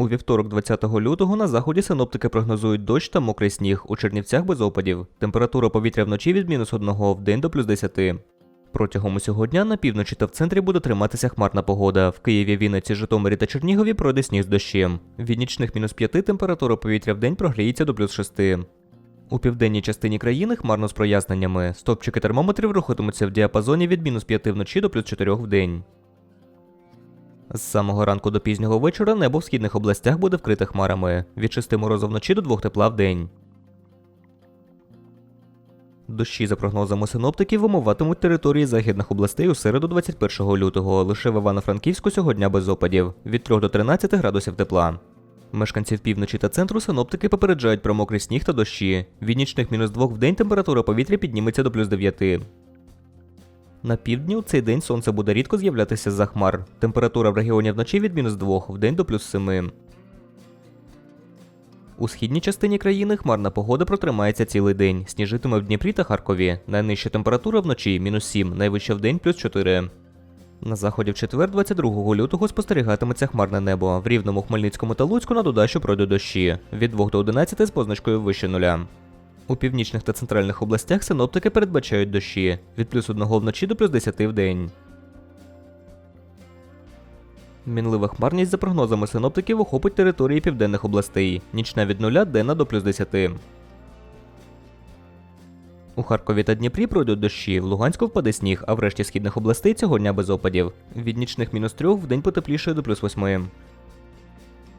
У вівторок, 20 лютого, на заході синоптики прогнозують дощ та мокрий сніг. У Чернівцях без опадів. Температура повітря вночі від мінус 1 в день до плюс 10. Протягом усього дня на півночі та в центрі буде триматися хмарна погода. В Києві, Вінниці, Житомирі та Чернігові пройде сніг з дощем. Від нічних мінус 5 температура повітря в день прогріється до плюс 6. У південній частині країни хмарно з проясненнями. Стопчики термометрів рухатимуться в діапазоні від мінус 5 вночі до плюс 4 в день. З самого ранку до пізнього вечора небо в східних областях буде вкрите хмарами. Від 6 морозу вночі до 2 тепла в день. Дощі, за прогнозами синоптиків, вимиватимуть території західних областей у середу 21 лютого. Лише в Івано-Франківську цього дня без опадів від 3 до 13 градусів тепла. Мешканців півночі та центру синоптики попереджають про мокрий сніг та дощі. Від нічних мінус 2 в день температура повітря підніметься до плюс 9. На півдні у цей день сонце буде рідко з'являтися з-за хмар. Температура в регіоні вночі від мінус 2 в день до плюс 7. У східній частині країни хмарна погода протримається цілий день. Сніжитиме в Дніпрі та Харкові. Найнижча температура вночі мінус 7, найвища в день плюс 4. На заході в четвер, 22 лютого, спостерігатиметься хмарне небо. В рівному Хмельницькому та Луцьку на додачу пройдуть дощі. Від 2 до 11 з позначкою вище нуля. У північних та центральних областях синоптики передбачають дощі від плюс 1 вночі до плюс 10 в день. Мінлива хмарність за прогнозами синоптиків охопить території південних областей. Нічна від 0 денна до плюс 10. У Харкові та Дніпрі пройдуть дощі, в Луганську впаде сніг, а в решті східних областей цього дня без опадів. Від нічних мінус 3 в день потеплішає до плюс 8.